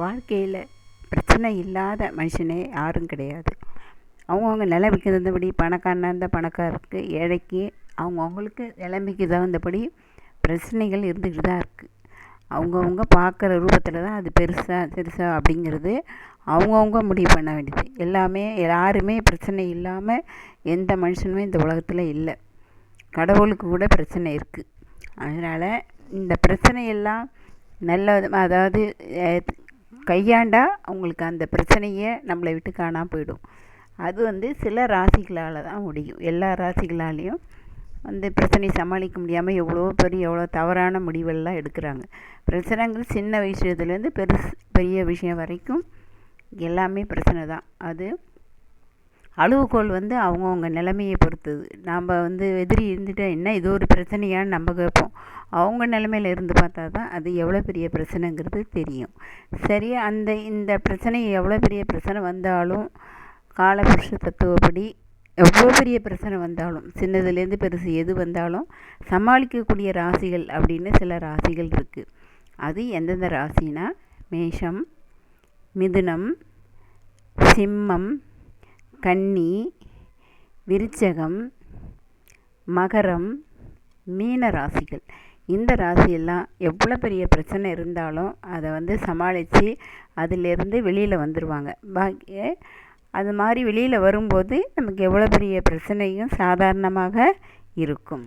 வாழ்க்கையில் பிரச்சனை இல்லாத மனுஷனே யாரும் கிடையாது. அவங்கவுங்க நிலைமைக்கு தகுந்தபடி பணக்காரனாக இருந்தால் பணக்காரருக்கு ஏழைக்கு அவங்கவுங்களுக்கு நிலைமைக்கு தகுந்தபடி பிரச்சனைகள் இருந்துக்கிட்டு தான் இருக்குது அவங்கவுங்க பார்க்குற ரூபத்தில் தான் அது பெருசாக சிறுசாக அப்படிங்கிறது அவங்கவுங்க முடிவு பண்ண வேண்டியது. எல்லாமே யாருமே பிரச்சனை இல்லாமல் எந்த மனுஷனுமே இந்த உலகத்தில் இல்லை. கடவுளுக்கு கூட பிரச்சனை இருக்குது அதனால் இந்த பிரச்சனையெல்லாம் நல்ல விதமாக அதாவது கையாண்டா அவங்களுக்கு அந்த பிரச்சனையே நம்மளை விட்டு காணாமல் போயிடும். அது வந்து சில ராசிகளால் தான் முடியும். எல்லா ராசிகளாலேயும் அந்த பிரச்சனையை சமாளிக்க முடியாமல் எவ்வளோ பெரிய எவ்வளோ தவறான முடிவெல்லாம் எடுக்கிறாங்க. பிரச்சனைங்கிறது சின்ன விஷயத்துலேருந்து பெருசு பெரிய விஷயம் வரைக்கும் எல்லாமே பிரச்சனை தான். அது அளவுகோல் வந்து அவங்கவுங்க நிலைமையை பொறுத்தது. நாம் வந்து எதிரி இருந்துட்டு என்ன? இது ஒரு பிரச்சனையான்னு நம்ம கேட்போம். அவங்க நிலமையில இருந்து பார்த்தா தான் அது எவ்வளோ பெரிய பிரச்சனைங்கிறது தெரியும். சரி அந்த இந்த பிரச்சனை எவ்வளோ பெரிய பிரச்சனை வந்தாலும் காலபுருஷ தத்துவப்படி எவ்வளோ பெரிய பிரச்சனை வந்தாலும் சின்னதுலேருந்து பெருசு எது வந்தாலும் சமாளிக்கக்கூடிய ராசிகள் அப்படின்னு சில ராசிகள் இருக்குது அது எந்தெந்த ராசினா? மேஷம் மிதுனம் சிம்மம் கன்னி விருச்சகம் மகரம் மீன ராசிகள். இந்த ராசியெல்லாம் எவ்வளோ பெரிய பிரச்சனை இருந்தாலும் அதை வந்து சமாளித்து அதிலேருந்து வெளியில் வந்துடுவாங்க பாக்கி அது மாதிரி வெளியில் வரும்போது நமக்கு எவ்வளோ பெரிய பிரச்சனையும் சாதாரணமாக இருக்கும்.